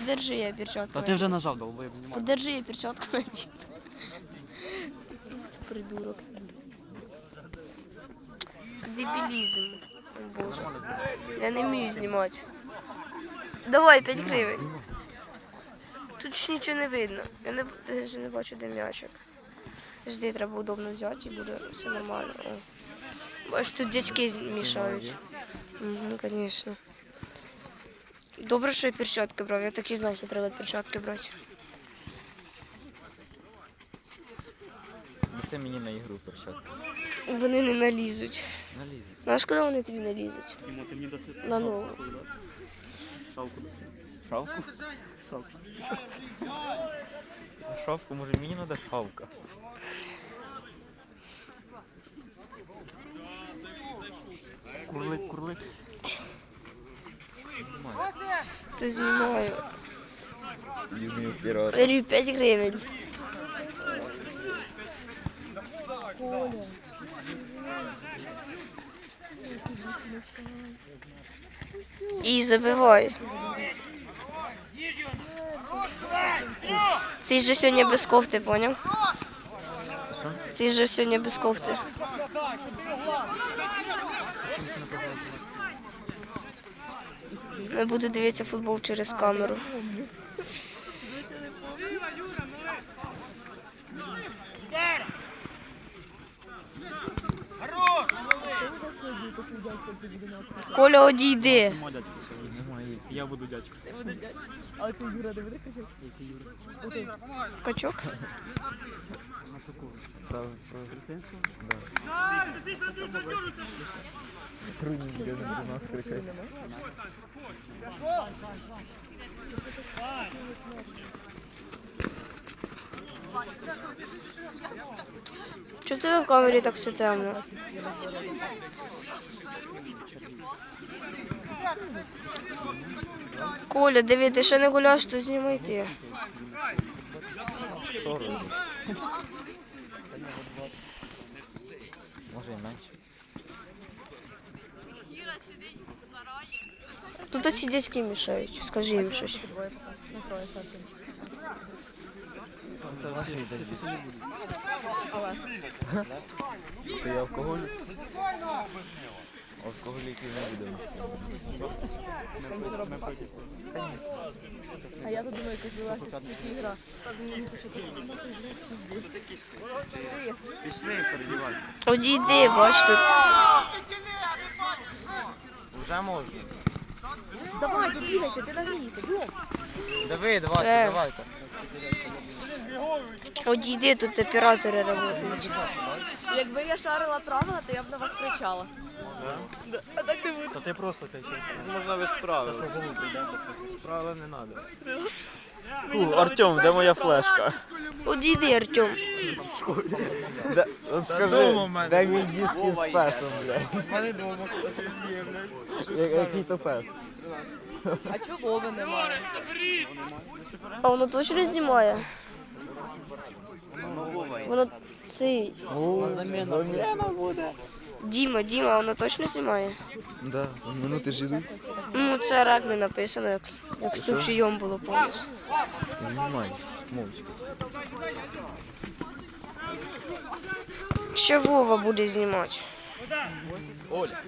Подержи я перчатку. Та ти вже нажав, долбоєб, знімай. Подержи я перчатку надіну. Це придурок. Це дебілізм. О боже. Я не вмію знімати. Давай, 5 гривень. Тут ж нічого не видно. Я не, даже не бачу, де м'ячик. Жди, треба удобно взяти і буде все нормально. О. Бачиш, тут дядьки мішають. Угу, звісно. Добре, що я перчатки брав. Я так і знав, що треба перчатки брати. Неси мені на ігру перчатки. Вони не налізуть. Налізуть. Знаєш, коли вони тобі налізуть? На нову. Шавку. Шавку? Шавку. Шавку, може мені треба шавка. Курлик, курлик. Нормально. Ти. Юний оператор. Беру 5 гривень. І забивай. Ти ж сьогодні без кофти, поняв? Що? Ти ж сьогодні без кофти. Не буду дивитися футбол через камеру. Коля, одійди. Нема дядька сьогодні. Немає. Я буду дядько. А це Юра, диви, який Який Юра? Качок. На такого. Та? Да. Буде до нас тебе в камері так все темно? Коля, диви, ти ще не гуляш, то знімай ти. Може і менше. Тут оці дядьки мішають, скажи їм щось. я алкоголь. Алкоголіків не будемо. А я тут думаю, була ігра. Пішли передіватися. Одійди, бач тут. Вже можна. Давай, добігайте, ти нагрійся, бігом. Давид, Вася, Е. давайте. Одійди, тут оператори працюють. Якби я шарила правила, то я б на вас кричала. А так не буде. Та ти просто кричиш. Можна без Це що прийде. Правила не треба. Артем, де моя флешка? Одійди, Артем. Де, от скажи, де мій диск із песом, бля? У мене дома, кстати, є, блядь. Я- Який то пес? А чого ви немає? А воно точно знімає? Воно цей. О, заміна буде. Діма, Діма, воно точно знімає? Да, минути ж йдуть. Ну, це рак не написано, як, як з тим шийом було повністю. Знімай, мовчки. Ще Вова буде знімати. Оля.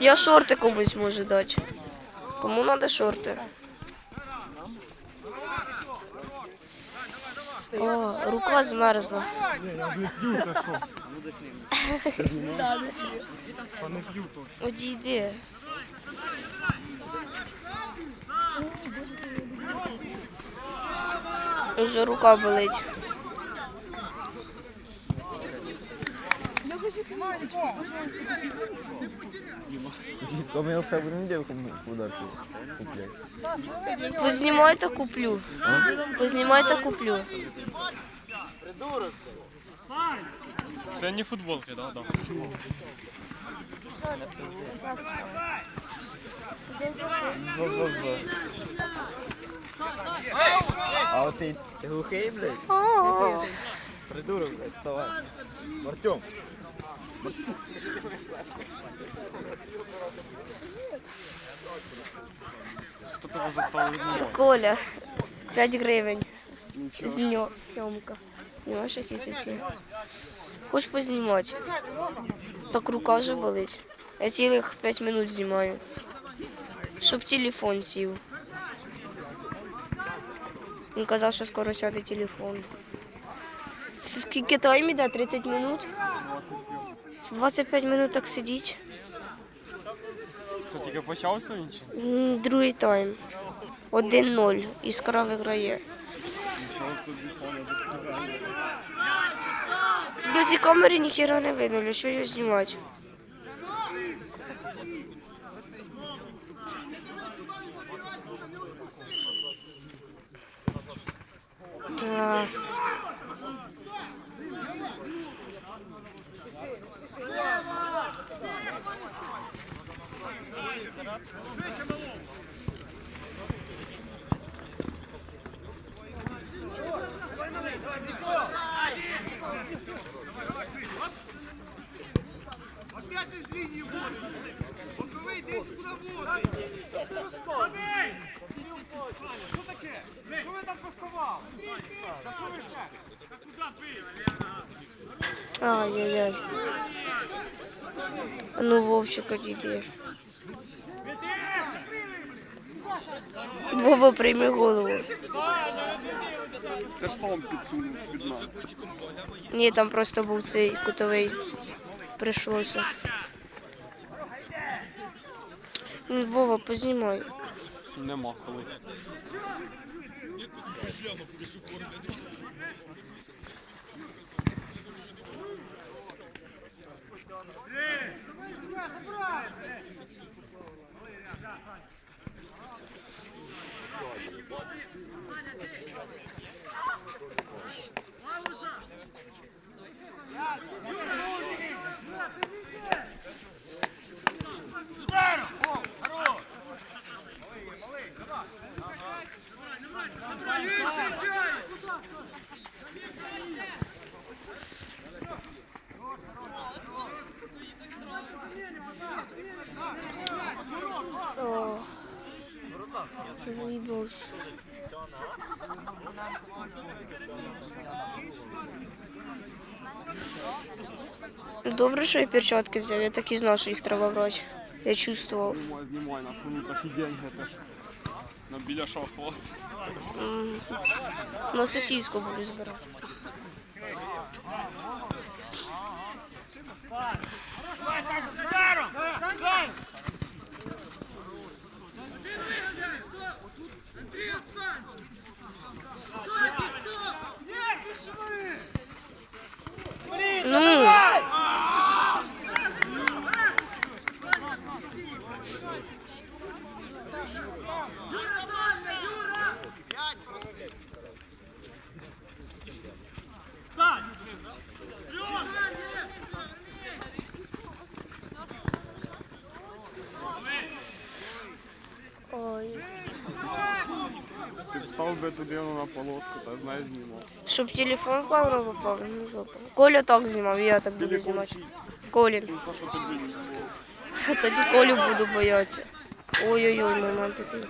Я шорти комусь можу дати. Кому треба шорти? О, рука змерзла. Одійди. Уже рука болить. Ми все будемо дівкам подарки купляти. Познімайте куплю. Познімайте куплю. Це не футболки, да, да. А от ти глухий, блядь? Придурок, блядь, вставай. Артем. Хто тебе заставив знімати? Коля, 5 гривень. Нічого. Зньо, сьомка. Знімаєш якісь оці? Хоч познімати. Так рука вже болить. Я цілих 5 минут знімаю. Щоб телефон сів. Він казав, що скоро сяде телефон. Це скільки тайм іде? 30 минут? Це 25 минут так сидіть. Це тільки почався? М, Другий тайм. 1-0. Іскра виграє. На цій камері ніхіра не видно, для що його знімати. Опять из линии воды. Боковий десь куди води. Ай-яй-яй. А ну, Вовчик, иди. Вова, прийми голову. Ти ж сам підсунув під нас. Ні, там просто був цей кутовий. Прийшлося. Вова, познімай. Нема коли. О, заїбався. Добре, що я перчатки взяв, я так і знав, що їх треба брати. Я чувствував. Знімай, знімай, на кону такі деньги теж. На біля шахват. М, На сосиску буду збирати. Ну, ой. Ти б став би туди на полоску, та знай знімав. Щоб телефон в камеру попав, ну жопа. Коля так знімав, я так буду знімати. Колін. Ну, то, що тобі не було. Тоді Колю буду боятися. Ой-ой-ой, момент такий.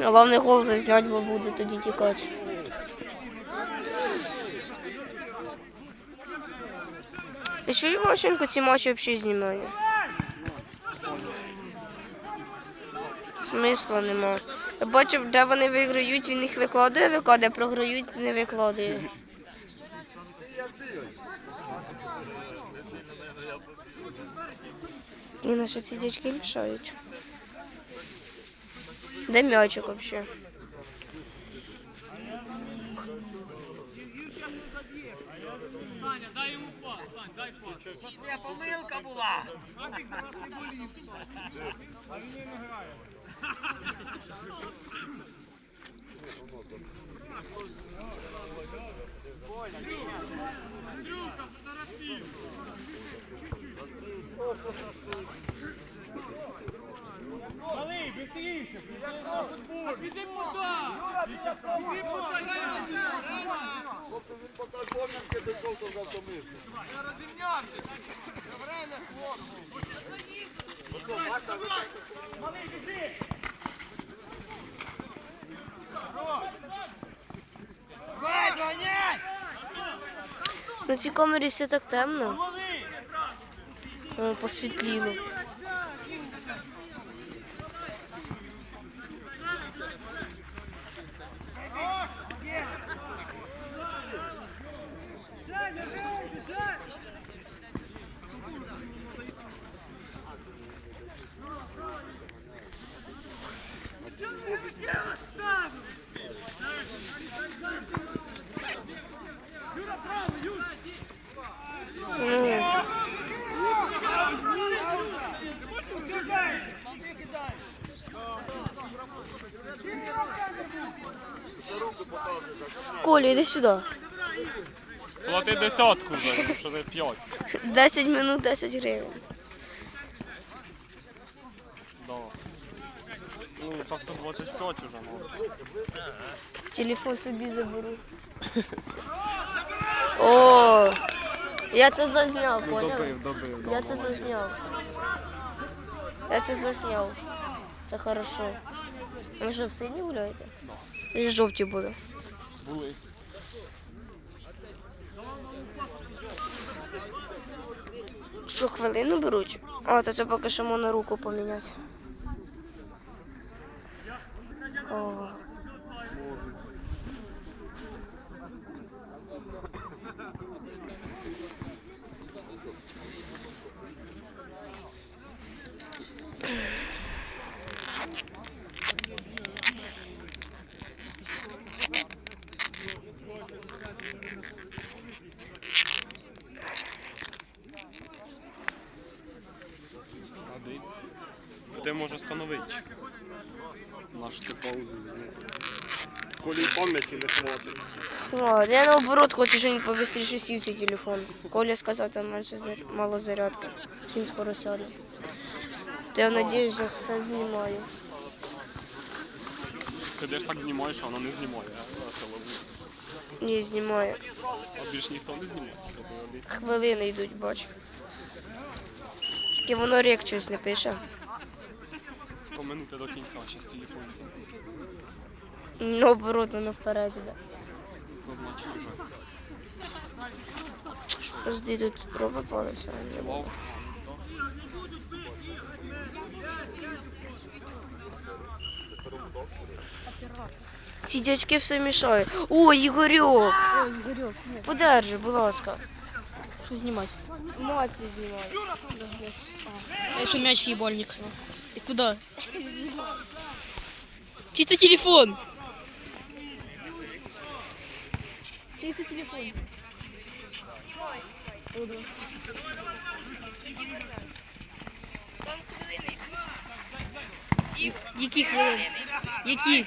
А Головне гол зазнять, бо буду тоді тікати. Ти що Іващенко ці матчі взагалі знімає? Смисла нема бачив, де вони виграють, він їх викладує, викладає, програють, не викладує. І наші ці дядьки мішають. Де м'ячик взагалі? Саня, дай йому пас, Сань, дай пас. Синяя помилка була. А він не грає. Малий, бістріше! На футбол! Біжи туди! Тобто він по. Я розімнявся! Время, хлопці! Цій камері все так темно. О, посвітліло. Ну, Коля, іди сюди. Плати десятку за нього, що ти п'ять. 10 минут 10 гривень. Да. Ну, так то 25 уже, ну. Телефон собі заберу. О, я це зазняв, поняв? Добив, добив, Я це зазняв. Я це засняв. Це хорошо. Ви що, в сині гуляєте? Це ж жовті були. Були. Що хвилину беруть? А, то це поки що можна руку поміняти. О. може встановити. Наш ти паузу Колі пам'яті не хватить. О, я наоборот хочу, щоб він побистріше сів цей телефон. Коля сказав, там менше зар... мало зарядки. Він скоро сяде. То я надіюсь, що все знімаю. Сидиш так знімаєш, а воно не знімає. а це ловить. Ні, знімаю. А більш ніхто не знімає. Хвилини йдуть, бачу. Тільки воно рек щось не пише. Поминути до кінця, зараз телефон це. Наоборот, воно вперед іде. То значить жесть. Жди, тут роби не Вау. Ці дядьки все мішають. О, Ігорьок! Ой, Ігорьок, ні. Подержи, будь ласка. Що знімати? Емоції знімай. А якщо м'яч їбальник? І куди? Чи це телефон? Чи це телефон? Які хвилини? Які?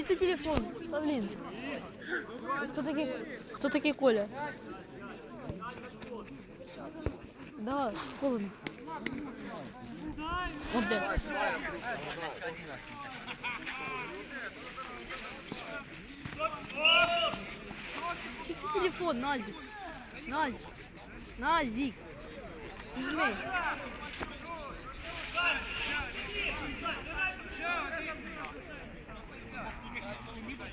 Чи це телефон? Павлін. Хто такий, хто такий Коля? Да, холодно. От де. Чи це телефон, Назік? Назік. Назік.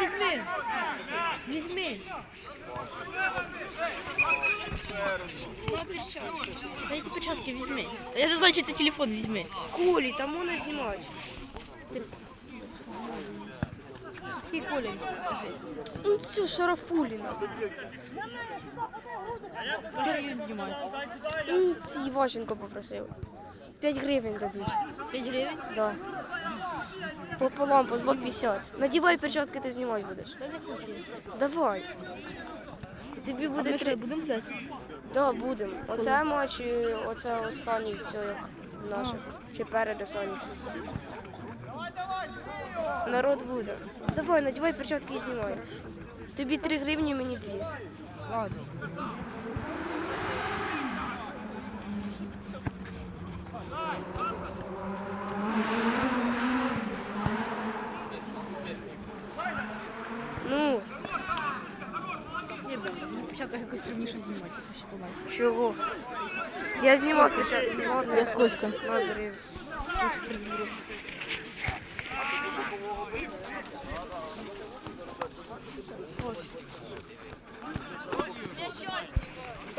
возьми. Возьми. Да эти початки возьми. Я не знаю, что это телефон возьми. Колі, там можна знімати. Коля возьми. Ну цю шарафуліна. Ну, Ці Іващенко попросив. 5 гривень дадуть. 5 гривен? Да. Пополам по 2,50. Надівай перчатки, ти знімати будеш. Давай. Тобі буде три. что, будем плять? Да, будемо. Оце матч, і оце останній в цьому наших. Чи перед останній. Народ буде. Давай, надівай перчатки і знімай. Тобі 3 гривні, мені 2. Ладно. Ну, Не, бля, мені початку якось трудніше знімати. ще побачиш. чого? Я знімав перчатки. Ладно, Я скользко. На гривень.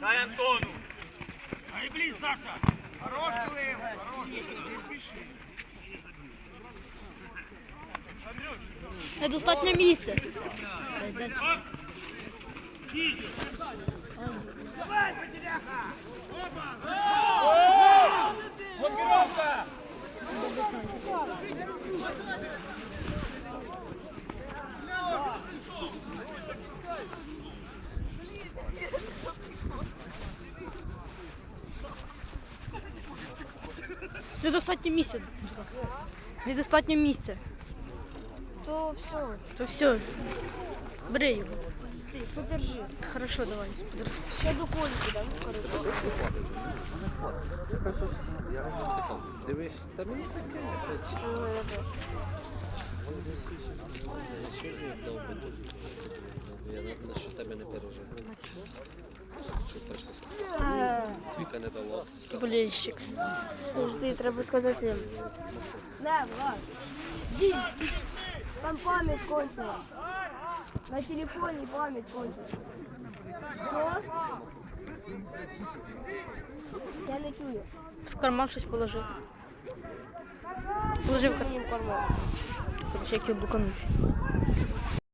Дай Антону. Ай, блин, Саша. Хорош, Клим. Хорош. Недостатнє місце. Давай, потеряха. Недостатньо місця. Недостатньо місця. То все, То все. Бери його. ти, подержи. Хорошо, давай. Держи. Ще до колі підемо, коротше. Дивись, та мені таке. Ну, я на що тебе не переживаю. Віка не дала. Болельщик. Жди, треба сказати. Не, Влад. Дід, там пам'ять кончила. На телефоні пам'ять кончила. Що? Я не чую. В карман щось положив. Положив в карман. Короче, його блокануть.